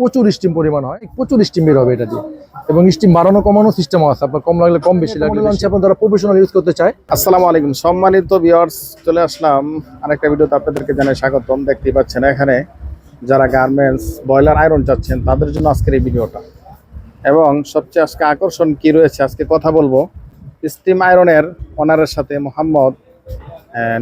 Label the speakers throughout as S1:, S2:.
S1: প্রচুর স্টিম পরিমাণ হয় প্রচুর স্টিম বের হবে এটা দিয়ে। এবং স্টিম বাড়ানো কমানো সিস্টেম আছে আপনার কম লাগলে কম বেশি লাগলে বেশি। আপনার যারা প্রফেশনাল ইউজ করতে চায়।
S2: আসসালামু আলাইকুম সম্মানিত ভিউয়ার্স চলে আসলাম আরেকটা ভিডিওতে আপনাদেরকে জানাই স্বাগতম। দেখতেই পাচ্ছেন এখানে যারা গার্মেন্টস বয়লার আয়রন চাচ্ছেন তাদের জন্য আজকের এই ভিডিওটা। এবং সবচেয়ে আজকে আকর্ষণ কি রয়েছে আজকে কথা বলব স্টিম আয়রনের ওনারের সাথে মোহাম্মদ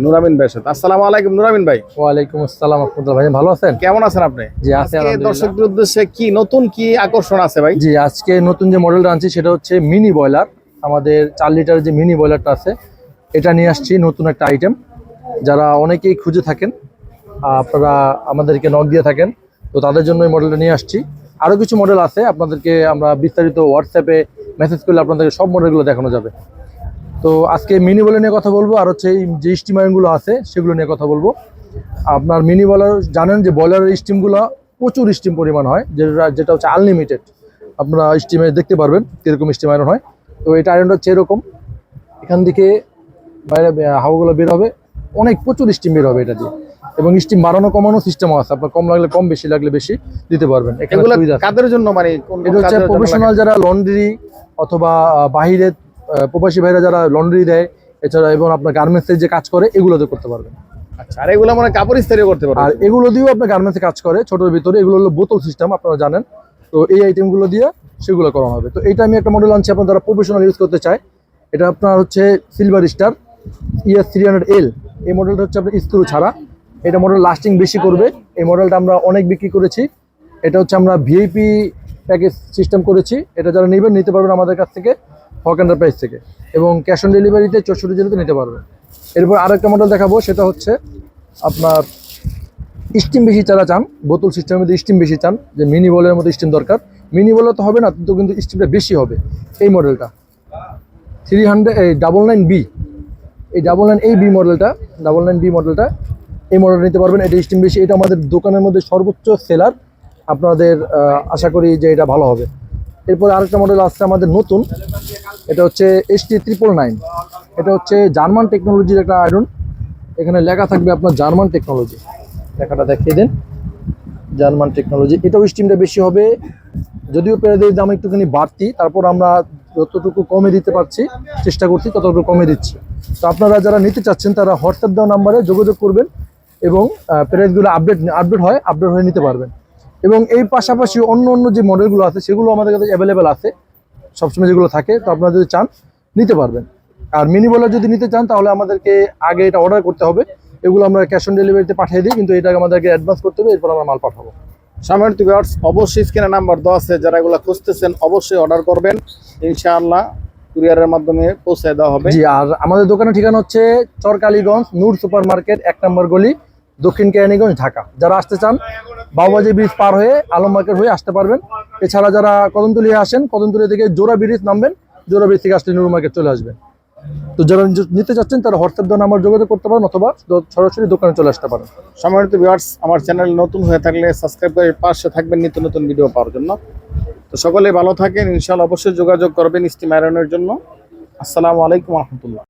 S2: নুরামিন ভাইয়ের সাথে। আসসালামু আলাইকুম নুরামিন ভাই।
S1: ওয়ালাইকুম আসসালাম আপনাদের ভাই ভালো আছেন?
S2: কেমন আছেন আপনি?
S1: জি আছে
S2: দর্শকদের উদ্দেশ্যে কি নতুন কি আকর্ষণ আছে ভাই?
S1: জি আজকে নতুন যে মডেলটা আনছি সেটা হচ্ছে মিনি বয়লার আমাদের চার লিটার যে মিনি বয়লারটা আছে এটা নিয়ে আসছি নতুন একটা আইটেম যারা অনেকেই খুঁজে থাকেন আপনারা আমাদেরকে নক দিয়ে থাকেন তো তাদের জন্য এই মডেলটা নিয়ে আসছি। আরও কিছু মডেল আছে আপনাদেরকে আমরা বিস্তারিত হোয়াটসঅ্যাপে মেসেজ করলে আপনাদেরকে সব মডেলগুলো দেখানো যাবে। তো আজকে মিনি বলে নিয়ে কথা বলব আর হচ্ছে এই যে স্টিমারগুলো আছে সেগুলো নিয়ে কথা বলব। আপনার মিনি বয়লার জানেন যে বয়লারের স্টিমগুলো প্রচুর স্টিম পরিমাণ হয় যেটা যেটা হচ্ছে আনলিমিটেড আপনারা স্টিমে দেখতে পারবেন কীরকম স্টিম আয়রন হয়। তো এটা আয়রনটা হচ্ছে এরকম। এখান থেকে বাইরে হাওয়াগুলো বের হবে। অনেক প্রচুর স্টিম বের হবে এটা দিয়ে। এবং স্টিম বাড়ানো কমানো সিস্টেম আছে। আপনার কম লাগলে কম বেশি লাগলে বেশি দিতে পারবেন।
S2: কাদের জন্য মানে
S1: এটা হচ্ছে প্রফেশনাল যারা লন্ড্রি অথবা আহ, বাহিরে আহ, প্রবাসী ভাইরা যারা লন্ড্রি দেয় এছাড়া এবং আপনার গার্মেন্টসের যে কাজ করে এগুলোতে করতে পারবেন।
S2: আচ্ছা আর এগুলো মানে কাপড় ইস্তারি করতে পারবে
S1: আর এগুলো দিয়েও আপনার গার্মেন্টসে কাজ করে ছোটোর ভিতরে। এগুলো হলো বোতল সিস্টেম আপনারা জানেন। তো এই আইটেমগুলো দিয়ে সেগুলো করা হবে। তো এটা আমি একটা মডেল আনছি আপনার যারা প্রফেশনাল ইউজ করতে চায় এটা আপনার হচ্ছে silver star ES three hundred L এই মডেলটা হচ্ছে আপনার স্ক্রু ছাড়া। এটা মডেল লাস্টিং বেশি করবে। এই মডেলটা আমরা অনেক বিক্রি করেছি। এটা হচ্ছে আমরা ভিআইপি প্যাকেজ সিস্টেম করেছি। এটা যারা নেবেন, নিতে পারবেন আমাদের কাছ থেকে হক এন্টারপ্রাইজ থেকে। এবং ক্যাশ অন ডেলিভারিতে চৌষট্টি জেলাতে নিতে পারবেন। এরপর আরেকটা মডেল দেখাবো, সেটা হচ্ছে আপনার স্টিম বেশি চারা চান, বোতল সিস্টেমের মধ্যে স্টিম বেশি চান, যে মিনি বলের মতো স্টিম দরকার। মিনি বলে তো হবে না, তো কিন্তু স্টিমটা বেশি হবে। এই মডেলটা থ্রি হান্ড্রেড এই ডাবল নাইন বি এই ডাবল নাইন এই বি মডেলটা ডাবল নাইন বি মডেলটা এই মডেল নিতে পারবেন। এটা স্টিম বেশি, এটা আমাদের দোকানের মধ্যে সর্বোচ্চ সেলার আপনাদের আশা করি যে এটা ভালো হবে। এরপরে আরেকটা মডেল আসছে আমাদের নতুন। এটা হচ্ছে এস টি ট্রিপল নাইন এটা হচ্ছে জার্মান টেকনোলজির একটা আয়রন এখানে লেখা থাকবে আপনার জার্মান টেকনোলজি লেখাটা দেখিয়ে দেন। জার্মান টেকনোলজি এটাও স্টিমটা বেশি হবে। যদিও পেঁয়াজের দাম একটুখানি বাড়তি, তারপর আমরা যতটুকু কমে দিতে পারছি, চেষ্টা করছি, ততটুকু কমে দিচ্ছি। তো আপনারা যারা নিতে চাচ্ছেন, তারা হোয়াটসঅ্যাপ দেওয়া নাম্বারে যোগাযোগ করবেন এবং প্রাইসগুলো আপডেট আপডেট হয় আপডেট হয়ে নিতে পারবেন। এবং এই পাশাপাশি অন্য অন্য যে মডেলগুলো আছে সেগুলো আমাদের কাছে অ্যাভেলেবেল আছে। সবসময় যেগুলো থাকে তো আপনারা যদি চান নিতে পারবেন। আর মিনি বলার যদি নিতে চান তাহলে আমাদেরকে আগে এটা অর্ডার করতে হবে। এগুলো আমরা ক্যাশ অন ডেলিভারিতে পাঠিয়ে দিই কিন্তু এটা আমাদেরকে অ্যাডভান্স করতে হবে এরপর আমরা মাল পাঠাবো।
S2: সম্মানিত ভিউয়ার্স অবশ্যই স্ক্রিনে নাম্বার দেওয়া আছে। যারা এগুলো খুঁজতেছেন অবশ্যই অর্ডার করবেন। ইনশাআল্লাহ কুরিয়ারের মাধ্যমে পৌঁছে দেওয়া হবে।
S1: জি আর আমাদের দোকানের ঠিকানা হচ্ছে চরকালীগঞ্জ নূর সুপার মার্কেট এক নম্বর গলি দক্ষিণ কেরানীগঞ্জ, ঢাকা। যারা আসতে চান বাবুবাজি ব্রিজ পার হয়ে আলম মার্কেট হয়ে আসতে পারবেন। এছাড়া যারা কদমতলি আসেন, কদমতলি থেকে জোড়া ব্রিজ নামবেন, জোড়া ব্রিজ থেকে আসলে নূর মার্কেট চলে আসবেন। তো যারা নিতে চাচ্ছেন, তারা হোয়াটসঅ্যাপ দেওয়া নাম্বার যোগাযোগ করতে পারেন অথবা সরাসরি দোকানে চলে আসতে পারেন।
S2: সম্মানিত ভিউয়ার্স আমার চ্যানেল নতুন হয়ে থাকলে সাবস্ক্রাইব করে পাশে থাকবেন নিত্য নতুন ভিডিও পাওয়ার জন্য। তো সকলে ভালো থাকেন, ইনশাআল্লাহ অবশ্যই যোগাযোগ করবেন স্টিম আয়রনের জন্য। আসসালামু আলাইকুম রহমতুল্লাহ।